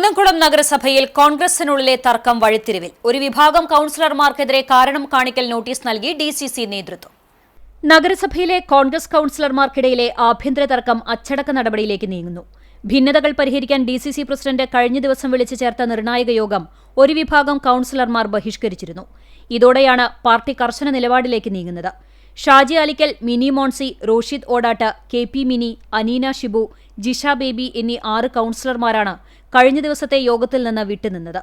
കുന്നംകുളം നഗരസഭയിൽ കോൺഗ്രസിനുള്ളിലെ തർക്കം വഴിത്തിരിവിൽ. ഒരു വിഭാഗം കൌൺസിലർമാർക്കെതിരെ കാരണം കാണിക്കൽ നോട്ടീസ് നൽകി ഡി സി സി നേതൃത്വം. നഗരസഭയിലെ കോൺഗ്രസ് കൌൺസിലർമാർക്കിടയിലെ ആഭ്യന്തര തർക്കം അച്ചടക്ക നടപടിയിലേക്ക് നീങ്ങുന്നു. ഭിന്നതകൾ പരിഹരിക്കാൻ ഡി സി സി പ്രസിഡന്റ് കഴിഞ്ഞ ദിവസം വിളിച്ചു ചേർത്ത നിർണായക യോഗം ഒരു വിഭാഗം കൌൺസിലർമാർ ബഹിഷ്കരിച്ചിരുന്നു. ഇതോടെയാണ് പാർട്ടി കർശന നിലപാടിലേക്ക് നീങ്ങുന്നത്. ഷാജി അലിക്കൽ മിനി മോൺസി റോഷിദ് ഓടാട്ട് കെ പി മിനി അനീന ഷിബു ജിഷ ബേബി എന്നീ ആറ് കൌൺസിലർമാരാണ് കഴിഞ്ഞ ദിവസത്തെ യോഗത്തിൽ നിന്ന് വിട്ടുനിന്നത്.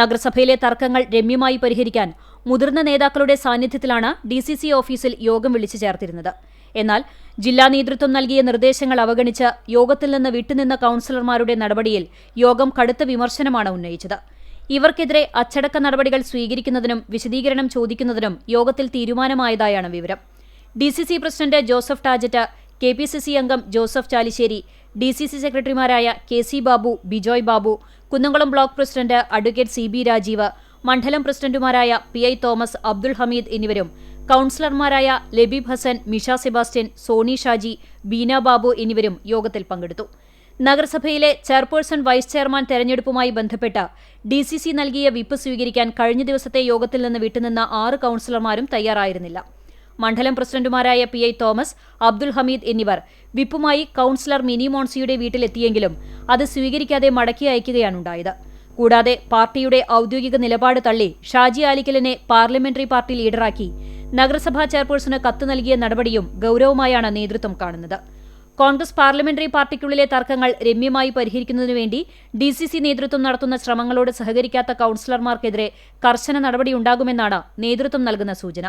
നഗരസഭയിലെ തർക്കങ്ങൾ രമ്യമായി പരിഹരിക്കാൻ മുതിർന്ന നേതാക്കളുടെ സാന്നിധ്യത്തിലാണ് ഡി സി സി ഓഫീസിൽ യോഗം വിളിച്ചു ചേർത്തിരുന്നത്. എന്നാൽ ജില്ലാ നേതൃത്വം നൽകിയ നിർദ്ദേശങ്ങൾ അവഗണിച്ച് യോഗത്തിൽ നിന്ന് വിട്ടുനിന്ന കൌൺസിലർമാരുടെ നടപടിയിൽ യോഗം കടുത്ത വിമർശനമാണ് ഉന്നയിച്ചത്. ഇവർക്കെതിരെ അച്ചടക്ക നടപടികൾ സ്വീകരിക്കുന്നതിനും വിശദീകരണം ചോദിക്കുന്നതിനും യോഗത്തിൽ തീരുമാനമായതായാണ് വിവരം. D C C president Joseph Tajet K P C C അംഗം Joseph Chalissery D C C സെക്രട്ടറിമാരായ K C Babu Bijoy Babu Kunnamkulam block president advocate C B Rajeev മണ്ഡലം പ്രസിഡന്റുമാരായ പി ഐ തോമസ് അബ്ദുൾ ഹമീദ് എന്നിവരും കൌൺസിലർമാരായ ലബീബ് ഹസൻ മിഷ സെബാസ്റ്റ്യൻ സോണി ഷാജി ബീന ബാബു എന്നിവരും യോഗത്തിൽ പങ്കെടുത്തു. നഗരസഭയിലെ ചെയർപേഴ്സൺ വൈസ് ചെയർമാൻ തെരഞ്ഞെടുപ്പുമായി ബന്ധപ്പെട്ട് ഡി സി സി നൽകിയ വിപ്പ് സ്വീകരിക്കാൻ കഴിഞ്ഞ ദിവസത്തെ യോഗത്തിൽ നിന്ന് വിട്ടുനിന്ന ആറ് കൌൺസിലർമാരും തയ്യാറായിരുന്നില്ല. മണ്ഡലം പ്രസിഡന്റുമാരായ പി ഐ തോമസ് അബ്ദുൽ ഹമീദ് എന്നിവർ വിപ്പുമായി കൌൺസിലർ മിനി മോൺസിയുടെ വീട്ടിലെത്തിയെങ്കിലും അത് സ്വീകരിക്കാതെ മടക്കി അയക്കുകയാണുണ്ടായത്. കൂടാതെ പാർട്ടിയുടെ ഔദ്യോഗിക നിലപാട് തള്ളി ഷാജി ആലിക്കലിനെ പാർലമെന്ററി പാർട്ടി ലീഡറാക്കി നഗരസഭാ ചെയർപേഴ്സണ് കത്ത് നൽകിയ നടപടിയും ഗൌരവമായാണ് നേതൃത്വം കാണുന്നത്. കോൺഗ്രസ് പാർലമെന്ററി പാർട്ടിക്കുള്ളിലെ തർക്കങ്ങൾ രമ്യമായി പരിഹരിക്കുന്നതിനുവേണ്ടി ഡി സി സി നേതൃത്വം നടത്തുന്ന ശ്രമങ്ങളോട് സഹകരിക്കാത്ത കൌൺസിലർമാർക്കെതിരെ കർശന നടപടിയുണ്ടാകുമെന്നാണ് നേതൃത്വം നൽകുന്ന സൂചന.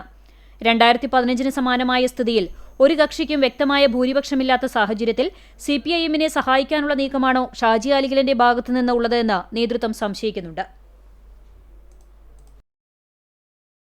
രണ്ടായിരത്തി പതിനഞ്ചിന് സമാനമായ സ്ഥിതിയിൽ ഒരു കക്ഷിക്കും വ്യക്തമായ ഭൂരിപക്ഷമില്ലാത്ത സാഹചര്യത്തിൽ സി പി ഐ എമ്മിനെ സഹായിക്കാനുള്ള നീക്കമാണോ ഷാജി അലിഗലിന്റെ ഭാഗത്തുനിന്ന് ഉള്ളതെന്ന് നേതൃത്വം സംശയിക്കുന്നുണ്ട്